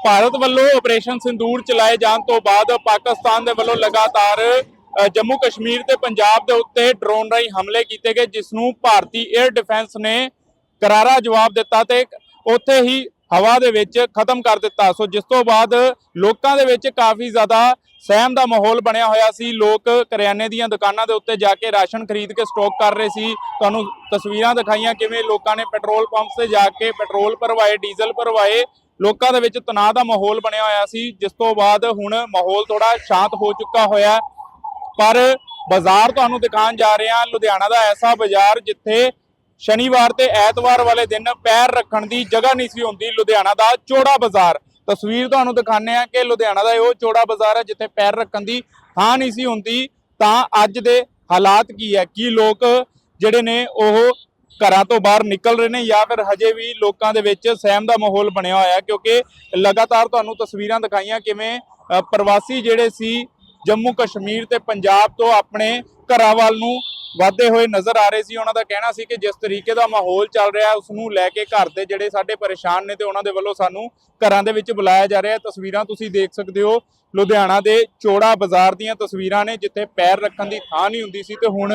ਭਾਰਤ ਵੱਲੋਂ ਆਪਰੇਸ਼ਨ ਸਿੰਦੂਰ ਚਲਾਏ ਜਾਣ ਤੋਂ ਬਾਅਦ ਪਾਕਿਸਤਾਨ ਦੇ ਵੱਲੋਂ ਲਗਾਤਾਰ ਜੰਮੂ ਕਸ਼ਮੀਰ ਤੇ ਪੰਜਾਬ ਦੇ ਉੱਤੇ ਡਰੋਨ ਰਾਹੀਂ ਹਮਲੇ ਕੀਤੇ ਗਏ, ਜਿਸ ਨੂੰ ਭਾਰਤੀ 에ਅਰ ਡਿਫੈਂਸ ਨੇ ਕਰਾਰਾ ਜਵਾਬ ਦਿੱਤਾ ਤੇ ਉੱਥੇ ਹੀ ਹਵਾ ਦੇ ਵਿੱਚ ਖਤਮ ਕਰ ਦਿੱਤਾ। ਸੋ ਜਿਸ ਤੋਂ ਬਾਅਦ ਲੋਕਾਂ ਦੇ ਵਿੱਚ ਕਾਫੀ ਜ਼ਿਆਦਾ ਸਹਿਮ ਦਾ ਮਾਹੌਲ ਬਣਿਆ ਹੋਇਆ ਸੀ। ਲੋਕ ਕਰਿਆਨੇ ਦੀਆਂ ਦੁਕਾਨਾਂ ਦੇ ਉੱਤੇ ਜਾ ਕੇ ਰਾਸ਼ਨ ਖਰੀਦ ਕੇ ਸਟਾਕ ਕਰ ਰਹੇ ਸੀ। ਤੁਹਾਨੂੰ ਤਸਵੀਰਾਂ ਦਿਖਾਈਆਂ ਕਿਵੇਂ ਲੋਕਾਂ ਨੇ ਪੈਟਰੋਲ ਪੰਪ ਤੇ ਜਾ ਕੇ ਪੈਟਰੋਲ ਭਰਵਾਏ, ਡੀਜ਼ਲ ਭਰਵਾਏ ਲੋਕਾਂ ਦੇ ਵਿੱਚ ਤਣਾਅ ਦਾ ਮਾਹੌਲ ਬਣਿਆ ਹੋਇਆ ਸੀ, ਜਿਸ ਤੋਂ ਬਾਅਦ ਹੁਣ ਮਾਹੌਲ ਥੋੜਾ ਸ਼ਾਂਤ ਹੋ ਚੁੱਕਾ ਹੋਇਆ ਪਰ ਬਾਜ਼ਾਰ ਤੁਹਾਨੂੰ ਦਿਖਾਉਣ ਜਾ ਰਹੇ ਹਾਂ, ਲੁਧਿਆਣਾ ਦਾ ਐਸਾ ਬਾਜ਼ਾਰ ਜਿੱਥੇ ਸ਼ਨੀਵਾਰ ਤੇ ਐਤਵਾਰ ਵਾਲੇ ਦਿਨ ਪੈਰ ਰੱਖਣ ਦੀ ਜਗ੍ਹਾ ਨਹੀਂ ਸੀ ਹੁੰਦੀ, ਲੁਧਿਆਣਾ ਦਾ ਚੌੜਾ ਬਾਜ਼ਾਰ। ਤਸਵੀਰ ਤੁਹਾਨੂੰ ਦਿਖਾਣੇ ਆ ਕਿ ਲੁਧਿਆਣਾ ਦਾ ਇਹੋ ਚੌੜਾ ਬਾਜ਼ਾਰ ਹੈ, ਜਿੱਥੇ ਪੈਰ ਰੱਖਣ ਦੀ ਥਾਂ ਨਹੀਂ ਸੀ ਹੁੰਦੀ। ਤਾਂ ਅੱਜ ਦੇ ਹਾਲਾਤ ਕੀ ਹੈ? ਕੀ ਲੋਕ ਜਿਹੜੇ ਨੇ ਉਹ ਘਰਾਂ ਤੋਂ ਬਾਹਰ ਨਿਕਲ ਰਹੇ ਨੇ ਜਾਂ ਫਿਰ ਹਜੇ ਵੀ ਲੋਕਾਂ ਦੇ ਵਿੱਚ ਸਹਿਮ ਦਾ ਮਾਹੌਲ ਬਣਿਆ ਹੋਇਆ ਕਿਉਂਕਿ ਲਗਾਤਾਰ ਤੁਹਾਨੂੰ ਤਸਵੀਰਾਂ ਦਿਖਾਈਆਂ ਕਿਵੇਂ ਅ, ਪ੍ਰਵਾਸੀ ਜਿਹੜੇ ਸੀ ਜੰਮੂ ਕਸ਼ਮੀਰ ਤੇ ਪੰਜਾਬ ਤੋਂ ਆਪਣੇ ਘਰਾਂ ਵੱਲ ਨੂੰ ਵਾਧੇ ਹੋਏ ਨਜ਼ਰ ਆ ਰਹੇ ਸੀ ਉਹਨਾਂ ਦਾ ਕਹਿਣਾ ਸੀ ਕਿ ਜਿਸ ਤਰੀਕੇ ਦਾ ਮਾਹੌਲ ਚੱਲ ਰਿਹਾ ਉਸ ਨੂੰ ਲੈ ਕੇ ਘਰ ਦੇ ਜਿਹੜੇ ਸਾਡੇ ਪਰੇਸ਼ਾਨ ਨੇ ਤੇ ਉਹਨਾਂ ਦੇ ਵੱਲੋਂ ਸਾਨੂੰ ਘਰਾਂ ਦੇ ਵਿੱਚ ਬੁਲਾਇਆ ਜਾ ਰਿਹਾ ਤਸਵੀਰਾਂ ਤੁਸੀਂ ਦੇਖ ਸਕਦੇ ਹੋ ਲੁਧਿਆਣਾ ਦੇ ਚੋੜਾ ਬਾਜ਼ਾਰ ਦੀਆਂ ਤਸਵੀਰਾਂ ਨੇ ਜਿੱਥੇ ਪੈਰ ਰੱਖਣ ਦੀ ਥਾਂ ਨਹੀਂ ਹੁੰਦੀ ਸੀ ਤੇ ਹੁਣ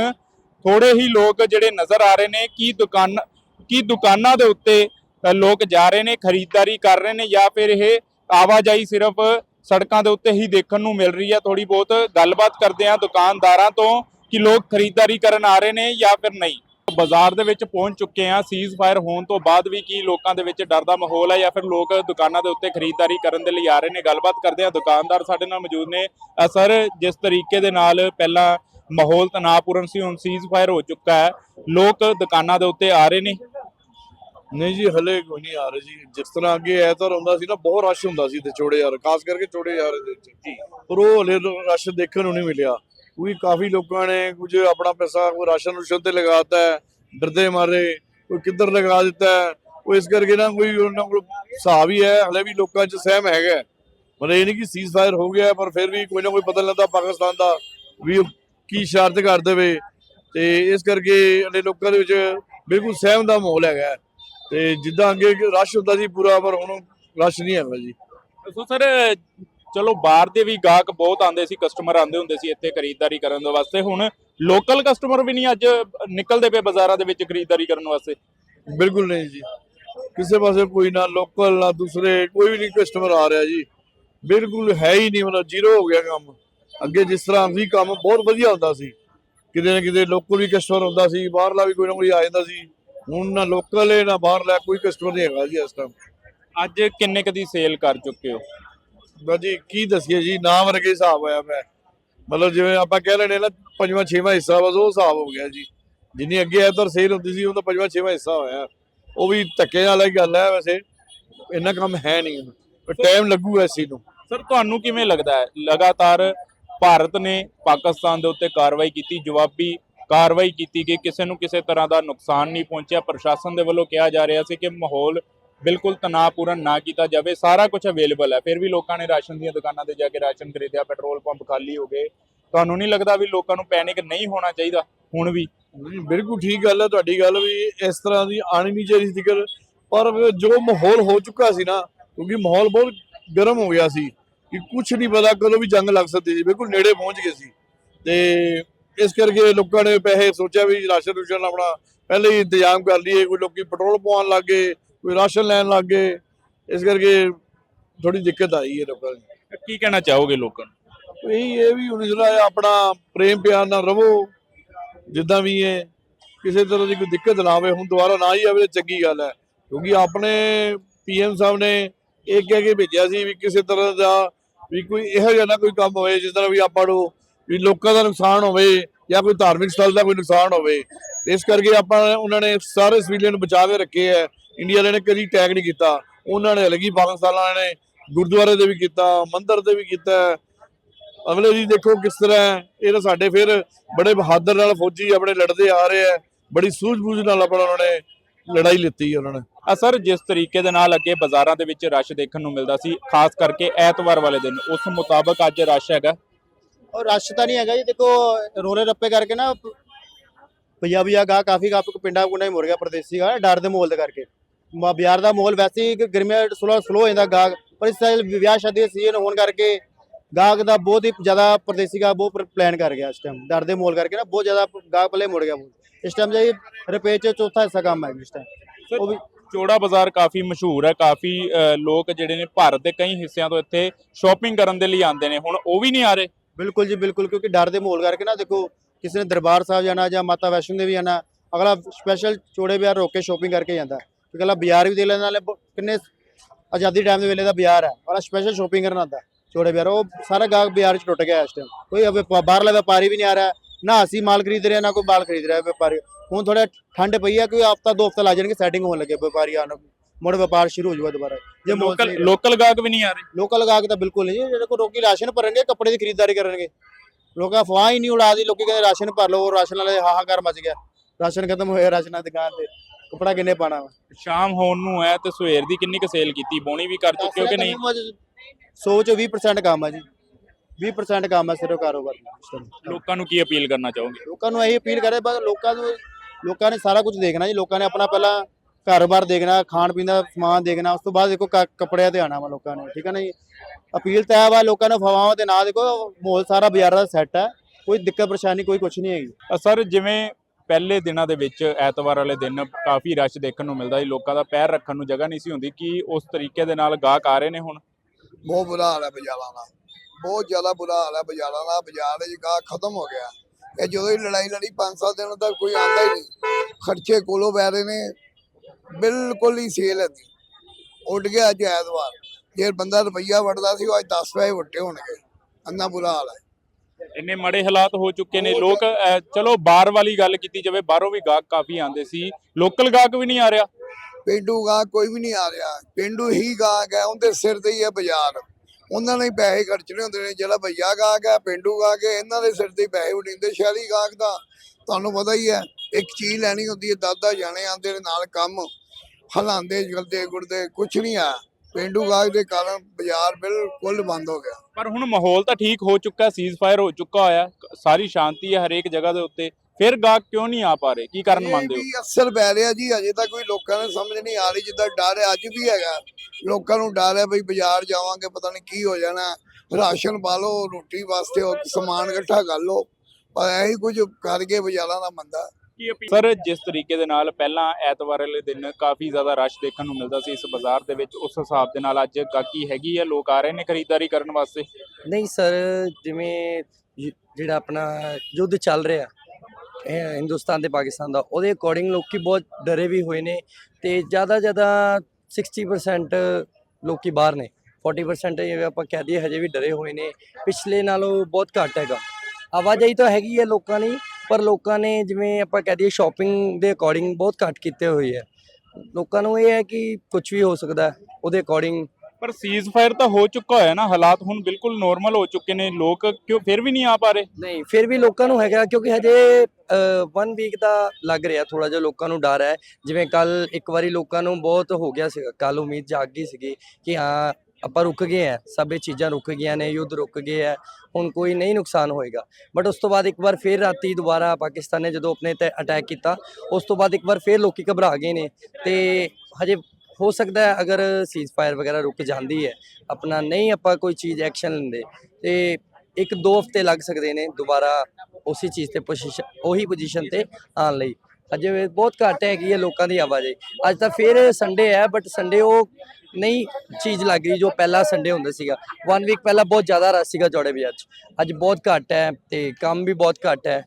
ਥੋੜੇ ਹੀ ਲੋਕ ਜਿਹੜੇ ਨਜ਼ਰ ਆ ਰਹੇ ਨੇ, ਕੀ ਦੁਕਾਨ, ਕੀ ਦੁਕਾਨਾਂ ਦੇ ਉੱਤੇ ਲੋਕ ਜਾ ਰਹੇ ਨੇ, ਖਰੀਦਦਾਰੀ ਕਰ ਰਹੇ ਨੇ ਜਾਂ ਫਿਰ ਇਹ ਆਵਾਜਾਈ ਸਿਰਫ ਸੜਕਾਂ ਦੇ ਉੱਤੇ ਹੀ ਦੇਖਣ ਨੂੰ ਮਿਲ ਰਹੀ ਹੈ। ਥੋੜੀ ਬਹੁਤ ਗੱਲਬਾਤ ਕਰਦੇ ਆ ਦੁਕਾਨਦਾਰਾਂ ਤੋਂ ਕਿ ਲੋਕ ਖਰੀਦਦਾਰੀ ਕਰਨ ਆ ਰਹੇ ਨੇ ਜਾਂ ਫਿਰ ਨਹੀਂ। ਬਾਜ਼ਾਰ ਦੇ ਵਿੱਚ ਪਹੁੰਚ ਚੁੱਕੇ ਆ ਸੀਜ਼ ਫਾਇਰ ਹੋਣ ਤੋਂ ਬਾਅਦ ਵੀ ਕੀ ਲੋਕਾਂ ਦੇ ਵਿੱਚ ਡਰ ਦਾ ਮਾਹੌਲ ਹੈ ਜਾਂ ਫਿਰ ਲੋਕ ਦੁਕਾਨਾਂ ਦੇ ਉੱਤੇ ਖਰੀਦਦਾਰੀ ਕਰਨ ਦੇ ਲਈ ਆ ਰਹੇ ਨੇ। ਗੱਲਬਾਤ ਕਰਦੇ ਆ ਦੁਕਾਨਦਾਰ ਸਾਡੇ ਨਾਲ ਮੌਜੂਦ ਨੇ। ਸਰ, ਜਿਸ ਤਰੀਕੇ ਦੇ ਨਾਲ ਪਹਿਲਾਂ ਮਾਹੌਲ ਤਣਾਅਪੂਰਨ ਸੀ ਹੁਣ ਸੀਜ਼ ਫਾਇਰ ਹੋ ਚੁੱਕਾ ਹੈ। ਲੋਕ ਦੁਕਾਨਾਂ ਦੇ ਉੱਤੇ ਆ ਰਹੇ ਨੇ। ਨਹੀਂ ਜੀ ਹਲੇ ਕੋਈ ਨਹੀਂ ਆ ਰਿਹਾ ਜੀ। ਜਿਸ ਤਰ੍ਹਾਂ ਅੱਗੇ ਐਤਵਾਰ ਹੁੰਦਾ ਸੀ ਨਾ ਬਹੁਤ ਰਸ਼ ਹੁੰਦਾ ਸੀ ਤੇ ਚੋੜੇ ਯਾਰ। ਖਾਸ ਕਰਕੇ ਚੋੜੇ ਯਾਰ ਦੇ ਵਿੱਚ। ਜੀ। ਪਰ ਉਹ ਹਲੇ ਰਸ਼ ਦੇਖਣ ਨੂੰ ਨਹੀਂ ਮਿਲਿਆ। ਕੋਈ ਕਾਫੀ ਲੋਕਾਂ ਨੇ ਕੁਝ ਆਪਣਾ ਪੈਸਾ ਕੋਈ ਰਾਸ਼ਨ ਰੁਸ਼ਨ ਤੇ ਲਗਾਤਾ ਹੈ ਡਰਦੇ ਮਾਰੇ ਕੋਈ ਕਿੱਧਰ ਲਗਾ ਦਿੱਤਾ ਹੈ। ਉਹ ਇਸ ਕਰਕੇ ਨਾ ਕੋਈ ਉਹਨਾਂ ਕੋਲ ਹਿਸਾਬ ਹੀ ਹੈ ਹਲੇ ਵੀ ਲੋਕਾਂ 'ਚ ਸਹਿਮ ਹੈਗਾ। ਪਰ ਇਹ ਨਹੀਂ ਕਿ ਸੀਜ਼ ਫਾਇਰ ਹੋ ਗਿਆ ਪਰ ਫਿਰ ਵੀ ਕੋਈ ਨਾ ਕੋਈ ਪਤਾ ਨੀ ਲੱਗਦਾ ਪਾਕਿਸਤਾਨ ਦਾ ਵੀ ਕੀ ਸ਼ਰਤ ਕਰ ਦੇਵੇ ਤੇ ਇਸ ਕਰਕੇ ਹਲੇ ਲੋਕਾਂ ਦੇ ਵਿੱਚ ਬਿਲਕੁਲ ਸਹਿਮ ਦਾ ਮਾਹੌਲ ਹੈਗਾ। ਤੇ ਜਿੱਦਾਂ ਅੱਗੇ ਰਸ਼ ਹੁੰਦਾ ਸੀ ਪੂਰਾ ਪਰ ਹੁਣ ਰਸ਼ ਨਹੀਂ ਹੈਗਾ ਜੀ। ਸੋ ਸਰ ਚਲੋ ਬਾਹਰ ਦੇ ਵੀ ਗਾਹਕ ਬਹੁਤ ਆਉਂਦੇ ਸੀ ਕਸਟਮਰ ਆਉਂਦੇ ਹੁੰਦੇ ਸੀ ਇੱਥੇ ਖਰੀਦਦਾਰੀ ਕਰਨ ਦੇ ਵਾਸਤੇ। ਹੁਣ ਲੋਕਲ ਕਸਟਮਰ ਵੀ ਨਹੀਂ ਅੱਜ ਨਿਕਲਦੇ ਪਏ ਬਾਜ਼ਾਰਾਂ ਦੇ ਵਿੱਚ ਖਰੀਦਦਾਰੀ ਕਰਨ ਵਾਸਤੇ। ਬਿਲਕੁਲ ਨਹੀਂ ਜੀ। ਕਿਸੇ ਪਾਸੇ ਕੋਈ ਨਾ ਲੋਕਲ ਨਾ ਦੂਸਰੇ ਕੋਈ ਵੀ ਨਹੀਂ ਕਸਟਮਰ ਆ ਰਿਹਾ ਜੀ। ਬਿਲਕੁਲ ਹੈ ਹੀ ਨਹੀਂ ਮਤਲਬ ਜ਼ੀਰੋ ਹੋ ਗਿਆ ਕੰਮ। ਅੱਗੇ ਜਿਸ ਤਰ੍ਹਾਂ ਵੀ ਕੰਮ ਬਹੁਤ ਵਧੀਆ ਹੁੰਦਾ ਸੀ ਕਿਤੇ ਨਾ ਕਿਤੇ ਲੋਕਲ ਵੀ ਕਸਟਮਰ ਹੁੰਦਾ ਸੀ ਬਾਹਰਲਾ ਵੀ ਕੋਈ ਨਾ ਕੋਈ ਆ ਜਾਂਦਾ ਸੀ ਹੁਣ ਨਾ ਲੋਕਲ ਹੈ ਨਾ ਬਾਹਰਲਾ ਕੋਈ ਕਸਟਮਰ ਨਹੀਂ ਹੈਗਾ ਜੀ ਇਸ ਟਾਈਮ ਅੱਜ ਕਿੰਨੇ ਕਦੀ ਸੇਲ ਕਰ ਚੁੱਕੇ ਹੋ? ਬਸ ਜੀ ਕੀ ਦਸੀਏ ਜੀ ਨਾਮ ਵਰਗੇ ਹਿਸਾਬ ਹੋਇਆ ਮੈਂ। ਮਤਲਬ ਜਿਵੇਂ ਆਪਾਂ ਕਹਿ ਲੈਣੇ ਨਾ ਪੰਜਵਾਂ ਛੇਵਾਂ ਹਿੱਸਾ ਬਸ ਉਹ ਹਿਸਾਬ ਹੋ ਗਿਆ ਜੀ। ਜਿੰਨੀ ਅੱਗੇ ਐਤਵਾਰ ਸੇਲ ਹੁੰਦੀ ਸੀ ਉਹ ਤਾਂ ਪੰਜਵਾਂ ਛੇਵਾਂ ਹਿੱਸਾ ਹੋਇਆ। ਉਹ ਵੀ ਧੱਕੇ ਵਾਲਾ ਹੀ ਗੱਲ ਹੈ ਵੈਸੇ ਇੰਨਾ ਕੰਮ ਹੈ ਨਹੀਂ। ਟਾਈਮ ਲੱਗੂਗਾ ਇਸ ਨੂੰ। ਸਰ ਤੁਹਾਨੂੰ ਕਿਵੇਂ ਲੱਗਦਾ ਹੈ? ਲਗਾਤਾਰ ਭਾਰਤ ਨੇ ਪਾਕਿਸਤਾਨ ਦੇ ਉੱਤੇ ਕਾਰਵਾਈ ਕੀਤੀ, ਜਵਾਬੀ ਕਾਰਵਾਈ ਕੀਤੀ ਕਿ ਕਿਸੇ ਨੂੰ ਕਿਸੇ ਤਰ੍ਹਾਂ ਦਾ ਨੁਕਸਾਨ ਨਹੀਂ ਪਹੁੰਚਿਆ। ਪ੍ਰਸ਼ਾਸਨ ਦੇ ਵੱਲੋਂ ਕਿਹਾ ਜਾ ਰਿਹਾ ਸੀ ਕਿ ਮਾਹੌਲ ਬਿਲਕੁਲ ਤਣਾਅਪੂਰਨ ਨਾ ਕੀਤਾ ਜਾਵੇ, ਸਾਰਾ ਕੁਝ ਅਵੇਲੇਬਲ ਹੈ। ਫਿਰ ਵੀ ਲੋਕਾਂ ਨੇ ਰਾਸ਼ਨ ਦੀਆਂ ਦੁਕਾਨਾਂ ਤੇ ਜਾ ਕੇ ਰਾਸ਼ਨ ਖਰੀਦਿਆ, ਪੈਟਰੋਲ ਪੰਪ ਖਾਲੀ ਹੋ ਗਏ। ਤੁਹਾਨੂੰ ਨਹੀਂ ਲੱਗਦਾ ਵੀ ਲੋਕਾਂ ਨੂੰ ਪੈਨਿਕ ਨਹੀਂ ਹੋਣਾ ਚਾਹੀਦਾ? ਹੁਣ ਵੀ। ਬਿਲਕੁਲ ਠੀਕ ਗੱਲ ਹੈ ਤੁਹਾਡੀ ਗੱਲ ਵੀ ਇਸ ਤਰ੍ਹਾਂ ਦੀ ਆਣੀ ਨਹੀਂ ਚਾਹੀਦੀ ਜ਼ਿਕਰ। ਪਰ ਜੋ ਮਾਹੌਲ ਹੋ ਚੁੱਕਾ ਸੀ ਨਾ, ਕਿਉਂਕਿ ਮਾਹੌਲ ਬਹੁਤ ਗਰਮ ਹੋ ਗਿਆ ਸੀ। ਕਿ ਕੁਝ ਨਹੀਂ ਪਤਾ ਕਦੋਂ ਵੀ ਜੰਗ ਲੱਗ ਸਕਦੀ ਸੀ। ਬਿਲਕੁਲ ਨੇੜੇ ਪਹੁੰਚ ਗਏ ਸੀ। ਤੇ ਇਸ ਕਰਕੇ ਲੋਕਾਂ ਨੇ ਪੈਸੇ ਸੋਚਿਆ ਵੀ ਰਾਸ਼ਨ ਰੂਸ਼ਨ ਆਪਣਾ ਪਹਿਲੇ ਹੀ ਇੰਤਜ਼ਾਮ ਕਰ ਲਈਏ ਕੋਈ ਲੋਕੀ ਪੈਟਰੋਲ ਪਵਾਉਣ ਲੱਗ ਕੋਈ ਰਾਸ਼ਨ ਲੈਣ ਲੱਗ ਇਸ ਕਰਕੇ ਥੋੜੀ ਦਿੱਕਤ ਆਈ ਹੈ ਲੋਕਾਂ ਨੂੰ। ਕੀ ਕਹਿਣਾ ਚਾਹੋਗੇ ਲੋਕਾਂ ਨੂੰ? ਇਹੀ ਇਹ ਵੀ ਹੁਣ ਜਿਹੜਾ ਆਪਣਾ ਪ੍ਰੇਮ ਪਿਆਰ ਨਾਲ ਰਵੋ ਜਿੱਦਾਂ ਵੀ ਹੈ। ਕਿਸੇ ਤਰ੍ਹਾਂ ਦੀ ਕੋਈ ਦਿੱਕਤ ਨਾ ਆਵੇ ਹੁਣ ਦੁਬਾਰਾ ਨਾ ਹੀ ਆਵੇ ਚੰਗੀ ਗੱਲ ਹੈ। ਕਿਉਂਕਿ ਆਪਣੇ ਪੀਐਮ ਸਾਹਿਬ ਨੇ ਇਹ ਕਹਿ ਕੇ ਭੇਜਿਆ ਸੀ ਵੀ ਕਿਸੇ ਤਰ੍ਹਾਂ ਦਾ ਵੀ ਕੋਈ ਇਹੋ ਜਿਹਾ ਨਾ ਕੋਈ ਕੰਮ ਹੋਵੇ, ਜਿਸ ਤਰ੍ਹਾਂ ਵੀ ਆਪਾਂ ਨੂੰ ਵੀ ਲੋਕਾਂ ਦਾ ਨੁਕਸਾਨ ਹੋਵੇ ਜਾਂ ਕੋਈ ਧਾਰਮਿਕ ਸਥਲ ਦਾ ਕੋਈ ਨੁਕਸਾਨ ਹੋਵੇ, ਇਸ ਕਰਕੇ ਆਪਾਂ ਉਹਨਾਂ ਨੇ ਸਾਰੇ ਸਿਵਲੀਅਨ ਬਚਾ ਕੇ ਰੱਖੇ ਹੈ। ਇੰਡੀਆ ਵਾਲਿਆਂ ਨੇ ਕਦੀ ਟੈਗ ਨਹੀਂ ਕੀਤਾ। ਉਹਨਾਂ ਨੇ ਅਲੱਗੀ ਪਾਕਿਸਤਾਨ ਵਾਲਿਆਂ ਨੇ ਗੁਰਦੁਆਰੇ ਦੇ ਵੀ ਕੀਤਾ, ਮੰਦਿਰ ਦੇ ਵੀ ਕੀਤਾ। ਅਗਲੇ ਜੀ ਦੇਖੋ ਕਿਸ ਤਰ੍ਹਾਂ ਇਹ ਤਾਂ ਸਾਡੇ ਫਿਰ ਬੜੇ ਬਹਾਦਰ ਨਾਲ ਫੌਜੀ ਆਪਣੇ ਲੜਦੇ ਆ ਰਹੇ ਆ ਬੜੀ ਸੂਝ-ਬੂਝ ਨਾਲ ਆਪਣਾ ਉਹਨਾਂ ਨੇ ਲੜਾਈ ਲਿੱਤੀ ਹੈ ਉਹਨਾਂ ਨੇ। ਅਸਰ ਜਿਸ ਤਰੀਕੇ ਦੇ ਨਾਲ ਅੱਗੇ ਬਾਜ਼ਾਰਾਂ ਦੇ ਵਿੱਚ ਰਸ਼ ਦੇਖਣ ਨੂੰ ਮਿਲਦਾ ਸੀ ਖਾਸ ਕਰਕੇ ਐਤਵਾਰ ਵਾਲੇ ਦਿਨ ਉਸ ਮੁਤਾਬਕ ਅੱਜ ਰਸ਼ ਹੈਗਾ? ਔਰ ਰਸ਼ ਤਾਂ ਨਹੀਂ ਹੈਗਾ ਜੀ ਦੇਖੋ ਰੋਲੇ ਰੱਪੇ ਕਰਕੇ ਨਾ ਪੰਜਾਬੀਆ ਗਾ ਕਾਫੀ ਕਾਫੀ ਪਿੰਡਾਂ ਪੁੰਡਾਂ ਹੀ ਮੁਰ ਗਿਆ ਪਰਦੇਸੀ ਗਾ ਡਰ ਦੇ ਮਾਹੌਲ ਦੇ ਕਰਕੇ। ਬਾਜ਼ਾਰ ਦਾ ਮਾਹੌਲ ਵੈਸੇ ਹੀ ਗਰਮੀਆਂ ਸਲੋ ਸਲੋ ਹੋ ਜਾਂਦਾ ਗਾ ਪਰ ਇਸ ਸਾਲ ਵਿਆਹ ਸ਼ਾਦੀ ਦਾ ਸੀਜ਼ਨ ਹੋਣ ਕਰਕੇ ਗਾਹਕ ਦਾ ਬਹੁਤ ਹੀ ਜ਼ਿਆਦਾ ਪਰਦੇਸੀ ਗਾਹਕ ਬਹੁਤ ਪਲਾਨ ਕਰ ਗਿਆ ਇਸ ਟਾਈਮ ਡਰ ਦੇ ਮੋਲ ਕਰਕੇ ਨਾ ਬਹੁਤ ਜ਼ਿਆਦਾ ਗਾਹਕ ਪੱਲੇ ਮੁੜ ਗਿਆ। ਇਸ ਟਾਈਮ ਜੇ ਰੁਪਏ ਚ ਚੌਥਾ ਹਿੱਸਾ ਕੰਮ ਹੈ ਇਸ ਟਾਈਮ ਉਹ ਵੀ ਚੋੜਾ ਬਾਜ਼ਾਰ ਕਾਫੀ ਮਸ਼ਹੂਰ ਹੈ, ਕਾਫੀ ਲੋਕ ਜਿਹੜੇ ਨੇ ਭਾਰਤ ਦੇ ਕਈ ਹਿੱਸਿਆਂ ਤੋਂ ਇੱਥੇ ਸ਼ਾਪਿੰਗ ਕਰਨ ਦੇ ਲਈ ਆਉਂਦੇ ਨੇ। ਹੁਣ ਉਹ ਵੀ ਨਹੀਂ ਆ ਰਹੇ? ਬਿਲਕੁਲ ਜੀ, ਬਿਲਕੁਲ, ਕਿਉਂਕਿ ਡਰ ਦੇ ਮਾਹੌਲ ਕਰਕੇ ਨਾ ਦੇਖੋ, ਕਿਸੇ ਨੇ ਦਰਬਾਰ ਸਾਹਿਬ ਜਾਣਾ ਜਾਂ ਮਾਤਾ ਵੈਸ਼ਨੋ ਦੇਵੀ ਜਾਣਾ, ਅਗਲਾ ਸਪੈਸ਼ਲ ਚੋੜੇ ਬਾਜ਼ਾਰ ਰੋਕ ਕੇ ਸ਼ੋਪਿੰਗ ਕਰਕੇ ਜਾਂਦਾ। ਕਿਉਂਕਿ ਅਗਲਾ ਬਾਜ਼ਾਰ ਵੀ ਦੇਖ ਲੈਂਦਾ ਨਾਲੇ ਕਿੰਨੇ ਆਜ਼ਾਦੀ ਟਾਈਮ ਦੇ ਵੇਲੇ ਦਾ ਬਾਜ਼ਾਰ ਹੈ, ਅਗਲਾ ਸਪੈਸ਼ਲ ਸ਼ੋਪਿੰਗ ਕਰਨ ਆਉਂਦਾ, ਚੋੜੇ ਬਾਜ਼ਾਰ। ਉਹ ਸਾਰਾ ਗਾਹਕ ਬਾਜ਼ਾਰ 'ਚ ਟੁੱਟ ਗਿਆ ਇਸ ਟਾਈਮ ਕੋਈ ਅਵੇ ਬਾਹਰਲਾ ਵਪਾਰੀ ਵੀ ਨਹੀਂ ਆ ਰਿਹਾ, ਨਾ ਅਸੀਂ ਮਾਲ ਖਰੀਦ ਰਿਹਾ, ਨਾ ਕੋਈ ਮਾਲ ਖਰੀਦ ਰਿਹਾ ਵਪਾਰੀ। ਹੁਣ ਥੋੜਾ ਠੰਡ ਪਈ ਆ ਕੋਈ ਹਫਤਾ ਦੋ ਹਫਤਾ ਲਾ ਜਾਣਗੇ ਸੈਟਿੰਗ ਹੋਣ ਲੱਗੇ ਵਪਾਰੀ ਆਉਣ ਨੂੰ। ਮੁੜ ਵਪਾਰ ਸ਼ੁਰੂ ਹੋ ਜਾਊਗਾ ਦੁਬਾਰਾ। ਜੇ ਲੋਕਲ ਲੋਕਲ ਗਾਹਕ ਵੀ ਨਹੀਂ ਆ ਰਹੇ? ਲੋਕਲ ਗਾਹਕ ਤਾਂ ਬਿਲਕੁਲ ਨਹੀਂ ਜਿਹੜੇ ਕੋ ਲੋਕੀ ਰਾਸ਼ਨ ਭਰਨਗੇ ਕੱਪੜੇ ਦੀ ਖਰੀਦਦਾਰੀ ਕਰਨਗੇ। ਲੋਕਾਂ ਅਫਵਾਹ ਹੀ ਨਹੀਂ ਉਡਾਦੀ ਲੋਕੀ ਕਹਿੰਦੇ ਰਾਸ਼ਨ ਭਰ ਲਓ ਰਾਸ਼ਨ ਵਾਲੇ ਹਾਹਾਕਾਰ ਮਚ ਗਿਆ। ਰਾਸ਼ਨ ਖਤਮ ਹੋਇਆ ਰਾਸ਼ਨਾਂ ਦੀ ਦੁਕਾਨ ਤੇ ਕੱਪੜਾ ਕਿੰਨੇ ਪਾਣਾ ਸ਼ਾਮ ਹੋਣ ਨੂੰ ਹੈ ਤੇ ਸਵੇਰ ਦੀ ਕਿੰਨੀ ਕੁ ਸੇਲ ਕੀਤੀ ਬੋਣੀ ਵੀ ਕਰ ਚੁੱਕੇ ਹੋ ਕਿ ਨਹੀਂ? 100 ਚ 20% ਕੰਮ ਆ ਜੀ। 20% ਕੰਮ ਆ ਸਿਰਫ ਕਾਰੋਬਾਰ। ਲੋਕਾਂ ਨੂੰ ਕੀ ਅਪੀਲ ਕਰਨਾ ਚਾਹੋਗੇ? ਲੋਕਾਂ ਨੂੰ ਇਹੀ ਅਪੀਲ ਕਰੇ ਬਸ ਲੋਕਾਂ ਨੂੰ ਲੋਕਾਂ ਨੇ ਸਾਰਾ ਕੁਝ ਦੇਖਣਾ ਜੀ ਲੋਕਾਂ ਨੇ ਆਪਣਾ ਪਹਿਲਾਂ ਘਰ-ਬਾਰ ਦੇਖਣਾ ਖਾਣ ਪੀਣ ਦਾ ਸਮਾਨ ਦੇਖਣਾ ਉਸ ਤੋਂ ਬਾਅਦ ਦੇਖੋ ਕ- ਕੱਪੜਿਆਂ ਤੇ ਆਣਾ ਵਾ ਲੋਕਾਂ ਨੇ ਠੀਕ ਹੈ ਨਾ ਜੀ? ਅਪੀਲ ਤਾਂ ਵਾ ਲੋਕਾਂ ਨੂੰ ਫਵਾਵਾਂ ਤੇ ਨਾ ਦੇਖੋ ਮਾਹੌਲ ਸਾਰਾ ਬਾਜ਼ਾਰ ਦਾ ਸੈੱਟ ਹੈ ਕੋਈ ਦਿੱਕਤ ਪਰੇਸ਼ਾਨੀ ਕੋਈ ਕੁਝ ਨਹੀਂ ਹੈਗੀ। ਸਰ ਜਿਵੇਂ ਪਹਿਲੇ ਦਿਨਾਂ ਦੇ ਵਿੱਚ ਐਤਵਾਰ ਵਾਲੇ ਦਿਨ ਕਾਫੀ ਰਸ਼ ਦੇਖਣ ਨੂੰ ਮਿਲਦਾ ਸੀ ਲੋਕਾਂ ਦਾ ਪੈਰ ਰੱਖਣ ਨੂੰ ਜਗ੍ਹਾ ਨਹੀਂ ਸੀ ਹੁੰਦੀ ਕਿ ਉਸ ਤਰੀਕੇ ਦੇ ਨਾਲ ਗਾਹਕ ਆ ਰਹੇ ਨੇ ਹੁਣ? ਬਹੁਤ ਬੁਰਾ ਹਾਲ ਹੈ ਬਾਜ਼ਾਰਾਂ ਦਾ ਬਹੁਤ ਜ਼ਿਆਦਾ ਬੁਰਾ ਹਾਲ ਹੈ ਬਾਜ਼ਾਰਾਂ ਦਾ ਬਾਜ਼ਾਰ ਦੇ ਗਾਹ ਖਤਮ ਹੋ ਗਿਆ। ਇਹ ਜਦੋਂ ਹੀ ਲੜਾਈ ਲੜੀ 5-7 ਦਿਨ ਤੱਕ ਕੋਈ ਆਂਦਾ ਹੀ ਨਹੀਂ ਖਰਚੇ ਕੋਲੋਂ ਪੈ ਰਹੇ ਨੇ ਬਿਲਕੁਲ ਹੀ ਸੇਲ ਹੈ ਉੱਡ ਗਿਆ ਅੱਜ ਐਤਵਾਰ ਜੇ ਬੰਦਾ ਰੁਪਈਆ ਵੜਦਾ ਸੀ ਉਹ ਅੱਜ 10 ਰੁਪਏ ਵੱਟੇ ਹੋਣਗੇ ਅੰਨਾ ਬੁਰਾ ਹਾਲ ਹੈ। ਇੰਨੇ ਮਾੜੇ ਹਾਲਾਤ ਹੋ ਚੁੱਕੇ ਨੇ ਲੋਕ ਚਲੋ ਬਾਹਰ ਵਾਲੀ ਗੱਲ ਕੀਤੀ ਜਾਵੇ ਬਾਹਰੋਂ ਵੀ ਗਾਹਕ ਕਾਫੀ ਆਉਂਦੇ ਸੀ ਲੋਕਲ ਗਾਹਕ ਵੀ ਨਹੀਂ ਆ ਰਿਹਾ। ਪਿੰਡੂ ਗਾਹ ਕੋਈ ਵੀ ਨਹੀਂ ਆ ਰਿਹਾ ਪਿੰਡੂ ਹੀ ਗਾਹਕ ਹੈ ਉਹਦੇ ਸਿਰ ਤੇ ਹੀ ਹੈ ਬਾਜ਼ਾਰ। ਉਹਨਾਂ ਨੇ ਹੀ ਪੈਸੇ ਖਰਚਣੇ ਹੁੰਦੇ ਨੇ, ਜਿਹੜਾ ਭਈਆ ਗਾਹਕ ਹੈ, ਪਿੰਡੂ ਗਾਹਕ ਹੈ, ਇਹਨਾਂ ਦੇ ਸਿਰ ਤੇ ਪੈਸੇ ਉਡਿੰਦੇ ਸ਼ਹਿਰੀ ਗਾਹਕ ਦਾ। ਤੁਹਾਨੂੰ ਪਤਾ ਹੀ ਹੈ, ਇੱਕ ਚੀਜ਼ ਲੈਣੀ ਹੁੰਦੀ ਹੈ, ਦਾਦਾ ਜਾਣੇ ਆਂਦੇ ਨੇ ਨਾਲ ਕੰਮ, ਹਲਾਉਂਦੇ, ਜਲਦੇ ਗੁਰਦੇ ਕੁਛ ਨਹੀਂ ਆ ਪਿੰਡੂ ਗਾਹਕ ਦੇ ਕਾਰਨ ਬਾਜ਼ਾਰ ਬਿਲਕੁਲ ਬੰਦ ਹੋ ਗਿਆ। ਪਰ ਹੁਣ ਮਾਹੌਲ ਤਾਂ ਠੀਕ ਹੋ ਚੁੱਕਾ ਸੀਜ਼ ਫਾਇਰ ਹੋ ਚੁੱਕਾ ਹੋਇਆ ਸਾਰੀ ਸ਼ਾਂਤੀ ਹੈ ਹਰੇਕ ਜਗ੍ਹਾ ਦੇ ਉੱਤੇ। ਫਿਰ ਗਾਹਕ ਕਿਉਂ ਨਹੀਂ ਆ ਪਾ ਰਹੇ? ਕੀ ਕਾਰਨ ਇਹ ਮੰਨਦੇ ਹੋ? ਵੀ ਅਸਰ ਪੈ ਰਿਹਾ ਜੀ ਅਜੇ ਤੱਕ ਕੋਈ ਲੋਕਾਂ ਨੂੰ ਸਮਝ ਨਹੀਂ ਆ ਰਹੀ ਜਿੱਦਾਂ ਡਰ ਹੈ ਅੱਜ ਵੀ ਹੈਗਾ। ਲੋਕਾਂ ਨੂੰ ਡਰ ਹੈ ਬਈ ਬਾਜ਼ਾਰ ਜਾਵਾਂਗੇ ਪਤਾ ਨਹੀਂ ਕੀ ਹੋ ਜਾਣਾ। ਰਾਸ਼ਨ ਪਾ ਲਓ ਰੋਟੀ ਵਾਸਤੇ ਉਹ ਸਮਾਨ ਇਕੱਠਾ ਕਰ ਲਓ। ਪਰ ਇਹੀ ਕੁਝ ਕਰਕੇ ਬਾਜ਼ਾਰਾਂ ਦਾ ਮੰਦਾ। ਸਰ ਜਿਸ ਤਰੀਕੇ ਦੇ ਨਾਲ ਪਹਿਲਾਂ ਐਤਵਾਰ ਵਾਲੇ ਦਿਨ ਕਾਫੀ ਜ਼ਿਆਦਾ ਰਸ਼ ਦੇਖਣ ਨੂੰ ਮਿਲਦਾ ਸੀ ਇਸ ਬਾਜ਼ਾਰ ਦੇ ਵਿੱਚ ਉਸ ਹਿਸਾਬ ਦੇ ਨਾਲ ਅੱਜ ਗਾਹਕੀ ਹੈਗੀ ਹੈ ਲੋਕ ਆ ਰਹੇ ਨੇ ਖਰੀਦਦਾਰੀ ਕਰਨ ਵਾਸਤੇ? ਨਹੀਂ ਸਰ ਜਿਵੇਂ ਜਿਹੜਾ ਆਪਣਾ ਯੁੱਧ ਚੱਲ ਰਿਹਾ ਇਹ ਹਿੰਦੁਸਤਾਨ ਤੇ ਪਾਕਿਸਤਾਨ ਦਾ, ਉਹਦੇ ਅਕੋਰਡਿੰਗ ਲੋਕੀ ਬਹੁਤ ਡਰੇ ਵੀ ਹੋਏ ਨੇ ਤੇ ਜ਼ਿਆਦਾ ਜ਼ਿਆਦਾ 60% ਲੋਕੀ ਬਾਹਰ ਨੇ। 40% ਜਿਵੇਂ ਆਪਾਂ ਕਹਿ ਦਈਏ ਹਜੇ ਵੀ ਡਰੇ ਹੋਏ ਨੇ। ਪਿਛਲੇ ਨਾਲੋਂ ਬਹੁਤ ਘੱਟ ਹੈਗਾ। ਆਵਾਜਾਈ ਤਾਂ ਹੈਗੀ ਹੈ ਲੋਕਾਂ ਲਈ, ਪਰ ਲੋਕਾਂ ਨੇ ਜਿਵੇਂ ਆਪਾਂ ਕਹਿ ਦਈਏ ਸ਼ਾਪਿੰਗ ਦੇ ਅਕੋਰਡਿੰਗ ਬਹੁਤ ਘੱਟ ਕੀਤੇ ਹੋਏ ਹੈ। ਲੋਕਾਂ ਨੂੰ ਇਹ ਹੈ ਕਿ ਕੁਝ ਵੀ ਹੋ ਸਕਦਾ ਉਹਦੇ ਅਕੋਰਡਿੰਗ ਪਰ ਸੀਜ਼ ਫਾਇਰ ਤਾਂ ਹੋ ਚੁੱਕਾ ਹੋਇਆ ਨਾ, ਹਾਲਾਤ ਹੁਣ ਬਿਲਕੁਲ ਨੋਰਮਲ ਹੋ ਚੁੱਕੇ ਨੇ, ਲੋਕ ਕਿਉਂ ਫਿਰ ਵੀ ਨਹੀਂ ਆ ਪਾ ਰਹੇ? ਨਹੀਂ, ਫਿਰ ਵੀ ਲੋਕਾਂ ਨੂੰ ਹੈਗਾ, ਕਿਉਂਕਿ ਹਜੇ 1 ਵੀਕ ਦਾ ਲੱਗ ਰਿਹਾ ਥੋੜਾ ਜਿਹਾ ਲੋਕਾਂ ਨੂੰ ਡਰ ਹੈ। ਜਿਵੇਂ ਕੱਲ ਇੱਕ ਵਾਰੀ ਲੋਕਾਂ ਨੂੰ ਬਹੁਤ ਹੋ ਗਿਆ ਸੀਗਾ, ਕੱਲ ਉਮੀਦ ਜਾਗ ਗਈ ਸੀਗੀ ਕਿ ਹਾਂ, ਆਪਾਂ ਰੁਕ ਗਏ ਆ ਸਭ ਚੀਜ਼ਾਂ ਰੁਕ ਗਈਆਂ ਨੇ, ਯੁੱਧ ਰੁਕ ਗਏ ਆ ਹੁਣ ਕੋਈ ਨਹੀਂ ਨੁਕਸਾਨ ਹੋਏਗਾ। ਬਟ ਉਸ ਤੋਂ ਬਾਅਦ ਇੱਕ ਵਾਰ ਫੇਰ ਰਾਤੀ ਦੁਬਾਰਾ ਪਾਕਿਸਤਾਨ ਨੇ ਜਦੋਂ ਆਪਣੇ ਤੇ ਅਟੈਕ ਕੀਤਾ, ਉਸ ਤੋਂ ਬਾਅਦ ਇੱਕ ਵਾਰ ਫੇਰ ਲੋਕੀ ਘਬਰਾ ਗਏ ਨੇ, ਤੇ ਹਜੇ ਹੋ ਸਕਦਾ ਹੈ ਅਗਰ ਸੀਜ਼ ਫਾਇਰ ਵਗੈਰਾ ਰੁਕ ਜਾਂਦੀ ਹੈ, ਆਪਣਾ ਨਹੀਂ ਆਪਾਂ ਕੋਈ ਚੀਜ਼ ਐਕਸ਼ਨ ਲੈਂਦੇ, ਤੇ ਇੱਕ ਦੋ ਹਫ਼ਤੇ ਲੱਗ ਸਕਦੇ ਨੇ ਦੁਬਾਰਾ ਉਸੇ ਚੀਜ਼ ਤੇ ਪੋਜੀਸ਼ਨ ਉਹੀ ਪੋਜੀਸ਼ਨ ਤੇ ਆਉਣ ਲਈ। ਅਜੇ ਬਹੁਤ ਘੱਟ ਹੈਗੀ ਹੈ ਲੋਕਾਂ ਦੀ ਆਵਾਜਾਈ ਅੱਜ ਤਾਂ ਫਿਰ ਸੰਡੇ ਹੈ ਬਟ ਸੰਡੇ ਉਹ ਨਹੀਂ ਚੀਜ਼ ਲੱਗ ਰਹੀ ਜੋ ਪਹਿਲਾ ਸੰਡੇ ਹੁੰਦਾ ਸੀਗਾ। ਵਨ ਵੀਕ ਪਹਿਲਾਂ ਬਹੁਤ ਜ਼ਿਆਦਾ ਰਸ਼ ਸੀਗਾ ਜੋੜੇ ਬਾਜ਼ਾਰ 'ਚ। ਅੱਜ ਬਹੁਤ ਘੱਟ ਹੈ ਤੇ ਕੰਮ ਵੀ ਬਹੁਤ ਘੱਟ ਹੈ।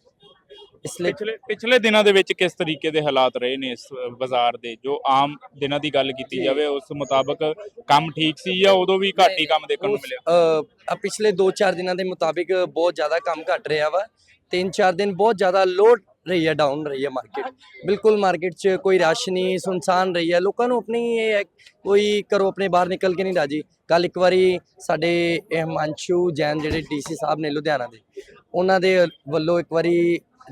ਇਸ ਲਈ ਪਿਛਲੇ ਪਿਛਲੇ ਦਿਨਾਂ ਦੇ ਵਿੱਚ ਕਿਸ ਤਰੀਕੇ ਦੇ ਹਾਲਾਤ ਰਹੇ ਨੇ ਇਸ ਬਾਜ਼ਾਰ ਦੇ? ਜੋ ਆਮ ਦਿਨਾਂ ਦੀ ਗੱਲ ਕੀਤੀ ਜਾਵੇ ਉਸ ਮੁਤਾਬਕ ਕੰਮ ਠੀਕ ਸੀ ਜਾਂ ਉਦੋਂ ਵੀ ਘੱਟ ਹੀ ਕੰਮ ਦੇਖਣ ਨੂੰ ਮਿਲਿਆ? ਅ, ਆ ਪਿਛਲੇ 2-4 ਦਿਨਾਂ ਦੇ ਮੁਤਾਬਿਕ ਬਹੁਤ ਜ਼ਿਆਦਾ ਕੰਮ ਘਟ ਰਿਹਾ ਵਾ। 3-4 ਦਿਨ ਬਹੁਤ ਜ਼ਿਆਦਾ ਲੋਡ ਰਹੀ ਹੈ ਡਾਊਨ ਰਹੀ ਹੈ ਮਾਰਕੀਟ ਬਿਲਕੁਲ ਮਾਰਕੀਟ 'ਚ ਕੋਈ ਰਸ਼ ਨਹੀਂ ਸੁਨਸਾਨ ਰਹੀ ਹੈ। ਲੋਕਾਂ ਨੂੰ ਆਪਣੀ ਇਹ ਹੈ ਕੋਈ ਕਰੋ ਆਪਣੇ ਬਾਹਰ ਨਿਕਲ ਕੇ ਨਹੀਂ ਰਾਜੀ ਕੱਲ ਇੱਕ ਵਾਰੀ ਸਾਡੇ ਇਹ ਹਿਮਾਂਸ਼ੂ ਜੈਨ ਜਿਹੜੇ ਡੀਸੀ ਸਾਹਿਬ ਨੇ ਲੁਧਿਆਣਾ ਦੇ ਉਹਨਾਂ ਦੇ ਵੱਲੋਂ ਇੱਕ ਵਾਰੀ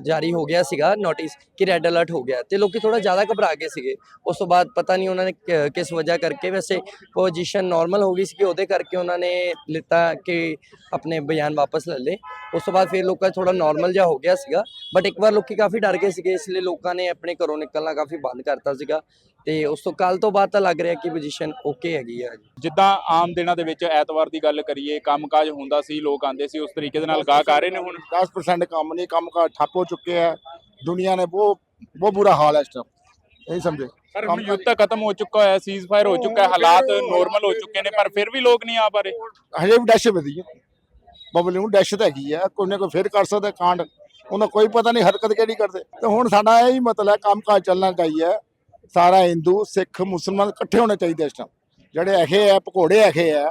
ਜਾਰੀ ਹੋ ਗਿਆ ਸੀਗਾ ਨੋਟਿਸ ਕਿ ਰੈੱਡ ਅਲਰਟ ਹੋ ਗਿਆ ਤੇ ਲੋਕੀ ਥੋੜਾ ਜ਼ਿਆਦਾ ਘਬਰਾ ਗਏ ਸੀਗੇ। ਉਸ ਤੋਂ ਬਾਅਦ ਪਤਾ ਨਹੀਂ ਉਹਨਾਂ ਨੇ ਕਿਸ ਵਜ੍ਹਾ ਕਰਕੇ ਵੈਸੇ ਪੋਜੀਸ਼ਨ ਨਾਰਮਲ ਹੋ ਗਈ ਸੀ ਕਿ ਉਹਦੇ ਕਰਕੇ ਉਹਨਾਂ ਨੇ ਲਿੱਤਾ ਕਿ ਆਪਣੇ ਬਿਆਨ ਵਾਪਸ ਲੈ ਲਏ। ਉਸ ਤੋਂ ਬਾਅਦ ਫਿਰ ਲੋਕਾਂ ਥੋੜਾ ਨਾਰਮਲ ਜਿਹਾ ਹੋ ਗਿਆ ਸੀਗਾ ਬਟ ਇੱਕ ਵਾਰ ਲੋਕੀ ਕਾਫੀ ਡਰ ਗਏ ਸੀਗੇ, ਇਸ ਲਈ ਲੋਕਾਂ ਨੇ ਆਪਣੇ ਘਰੋਂ ਨਿਕਲਣਾ ਕਾਫੀ ਬੰਦ ਕਰਤਾ ਸੀਗਾ। ਤੇ ਉਸ ਤੋਂ ਕੱਲ ਤੋਂ ਬਾਅਦ ਤਾਂ ਲੱਗ ਰਿਹਾ ਕਿ ਪੋਜੀਸ਼ਨ ਓਕੇ ਹੈਗੀ ਆ ਜਿੱਦਾਂ ਆਮ ਦਿਨਾਂ ਦੇ ਵਿੱਚ ਐਤਵਾਰ ਦੀ ਗੱਲ ਕਰੀਏ ਕੰਮਕਾਜ ਹੁੰਦਾ ਸੀ ਲੋਕ ਆਂਦੇ ਸੀ ਉਸ ਤਰੀਕੇ ਦੇ ਨਾਲ ਗਾਹਕ ਆ ਰਹੇ ਨੇ ਹੁਣ? 10% ਕੰਮ ਨਹੀਂ ਕੰਮਕਾਜ ਠੱਪ ਹੋ ਚੁੱਕੇ ਆ। ਦੁਨੀਆ ਨੇ ਬਹੁਤ ਬਹੁਤ ਬੁਰਾ ਹਾਲ ਹੈ ਇਸ ਟਾਈਮ ਸਮਝੇ? ਸਰ ਹੁਣ ਯੁੱਧ ਤਾਂ ਖਤਮ ਹੋ ਚੁੱਕਾ ਹੋਇਆ ਸੀਜ਼ਫਾਇਰ ਹੋ ਚੁੱਕਾ ਹੈ ਹਾਲਾਤ ਨੋਰਮਲ ਹੋ ਚੁੱਕੇ ਨੇ ਪਰ ਫਿਰ ਵੀ ਲੋਕ ਨਹੀਂ ਆ ਪਾ ਰਹੇ। ਹਜੇ ਵੀ ਡੈਸ਼ ਵਧੀ ਹੈ ਬਬਲ ਨੂੰ ਡੈਸ਼ ਤਾਂ ਹੈਗੀ ਆ ਕੋਈ ਨਾ ਕੋਈ ਫਿਰ ਕਰ ਸਕਦਾ ਕਾਂਡ। ਉਹਨਾਂ ਕੋਈ ਪਤਾ ਨਹੀਂ ਹਰਕਤ ਕਿਹੜੀ ਕਰਦੇ। ਤੇ ਹੁਣ ਸਾਡਾ ਇਹ ਹੀ ਮਤਲਬ ਹੈ ਕੰਮਕਾਜ ਚੱਲਣਾ ਚਾਹੀਏ ਸਾਰਾ ਹਿੰਦੂ ਸਿੱਖ ਮੁਸਲਮਾਨ ਇਕੱਠੇ ਹੋਣੇ ਚਾਹੀਦੇ ਇਸ ਟਾਈਮ ਜਿਹੜੇ ਐਖੇ ਆ ਪਕੌੜੇ ਐਖੇ ਆ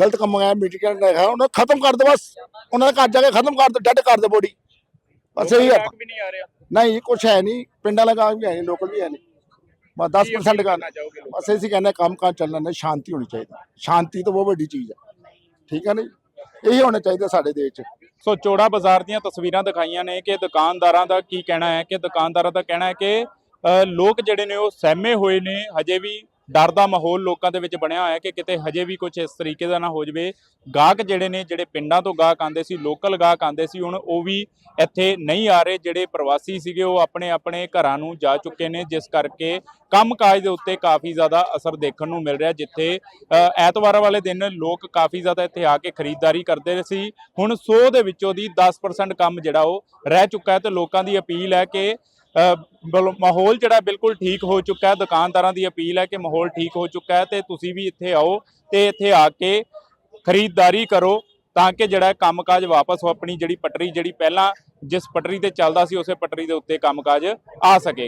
ਗਲਤ ਕੰਮ ਹੈ ਮੀਟਿੰਗ ਹੈ ਉਹਨਾਂ ਨੂੰ ਖਤਮ ਕਰ ਦੇ ਬਸ। ਉਹਨਾਂ ਦੇ ਘਰ ਜਾ ਕੇ ਖਤਮ ਕਰ ਦੇ ਡੈਡ ਕਰ ਦੇ ਬੋਡੀ ਬਸ ਇਹੀ ਆ। ਰਿਹਾ। ਨਹੀਂ ਕੁਛ ਹੈ ਨਹੀਂ। ਪਿੰਡਾਂ ਲਗਾ ਵੀ ਹੈ ਨਹੀਂ ਲੋਕਲ ਵੀ ਹੈ ਨਹੀਂ। ਬਸ 10% ਕਰ ਚਾਹੋਗੇ ਲੋਕ ਬਸ ਅਸੀਂ ਕਹਿੰਦੇ ਕੰਮ ਕਾਰ ਚੱਲਣਾ ਨਹੀਂ ਸ਼ਾਂਤੀ ਹੋਣੀ ਚਾਹੀਦੀ। ਸ਼ਾਂਤੀ ਤਾਂ ਬਹੁਤ ਵੱਡੀ ਚੀਜ਼ ਹੈ ਠੀਕ ਹੈ ਨਹੀਂ? ਇਹੀ ਹੋਣਾ ਚਾਹੀਦਾ ਸਾਡੇ ਦੇਸ਼ 'ਚ। ਸੋ ਚੋੜਾ ਬਾਜ਼ਾਰ ਦੀਆਂ ਤਸਵੀਰਾਂ ਦਿਖਾਈਆਂ ਨੇ ਕਿ ਦੁਕਾਨਦਾਰਾਂ ਦਾ ਕੀ ਕਹਿਣਾ ਹੈ ਕਿ ਦੁਕਾਨਦਾਰਾਂ ਦਾ ਕਹਿਣਾ ਹੈ ਕਿ ਲੋਕ ਜਿਹੜੇ ਨੇ ਉਹ ਸਹਿਮੇ ਹੋਏ ਨੇ ਹਜੇ ਵੀ ਡਰ ਦਾ ਮਾਹੌਲ ਲੋਕਾਂ ਦੇ ਵਿੱਚ ਬਣਿਆ ਹੋਇਆ ਕਿ ਕਿਤੇ ਹਜੇ ਵੀ ਕੁਝ ਇਸ ਤਰੀਕੇ ਦਾ ਨਾ ਹੋ ਜਵੇ। ਗਾਹਕ ਜਿਹੜੇ ਨੇ ਜਿਹੜੇ ਪਿੰਡਾਂ ਤੋਂ ਗਾਹਕ ਆਉਂਦੇ ਸੀ ਲੋਕਲ ਗਾਹਕ ਆਉਂਦੇ ਸੀ ਹੁਣ ਉਹ ਵੀ ਇੱਥੇ ਨਹੀਂ ਆ ਰਹੇ। ਜਿਹੜੇ ਪ੍ਰਵਾਸੀ ਸੀਗੇ ਉਹ ਆਪਣੇ ਆਪਣੇ ਘਰਾਂ ਨੂੰ ਜਾ ਚੁੱਕੇ ਨੇ ਜਿਸ ਕਰਕੇ ਕੰਮਕਾਜ ਦੇ ਉੱਤੇ ਕਾਫੀ ਜ਼ਿਆਦਾ ਅਸਰ ਦੇਖਣ ਨੂੰ ਮਿਲ ਰਿਹਾ ਜਿੱਥੇ ਅ, ਐਤਵਾਰ ਵਾਲੇ ਦਿਨ ਲੋਕ ਕਾਫੀ ਜ਼ਿਆਦਾ ਇੱਥੇ ਆ ਕੇ ਖਰੀਦਦਾਰੀ ਕਰਦੇ ਸੀ। ਹੁਣ 100 ਦੇ ਵਿੱਚੋਂ ਦੀ 10% ਕੰਮ ਜਿਹੜਾ ਉਹ ਰਹਿ ਚੁੱਕਾ ਹੈ ਤੇ ਲੋਕਾਂ ਦੀ ਅਪੀਲ ਹੈ ਕਿ ਮਾਹੌਲ ਜਿਹੜਾ ਬਿਲਕੁਲ ਠੀਕ ਹੋ ਚੁੱਕਾ ਹੈ, ਦੁਕਾਨਦਾਰਾਂ ਦੀ ਅਪੀਲ ਹੈ ਕਿ ਮਾਹੌਲ ਠੀਕ ਹੋ ਚੁੱਕਾ ਹੈ ਤੇ ਤੁਸੀਂ ਵੀ ਇੱਥੇ ਆਓ ਤੇ ਇੱਥੇ ਆ ਕੇ ਖਰੀਦਦਾਰੀ ਕਰੋ ਤਾਂ ਕਿ ਜਿਹੜਾ ਕੰਮਕਾਜ ਵਾਪਸ ਉਹ ਆਪਣੀ ਜਿਹੜੀ ਪਟਰੀ ਜਿਹੜੀ ਪਹਿਲਾਂ ਜਿਸ ਪਟਰੀ ਤੇ ਚੱਲਦਾ ਸੀ, ਉਸੇ ਪਟਰੀ ਦੇ ਉੱਤੇ ਕੰਮਕਾਜ ਆ ਸਕੇ।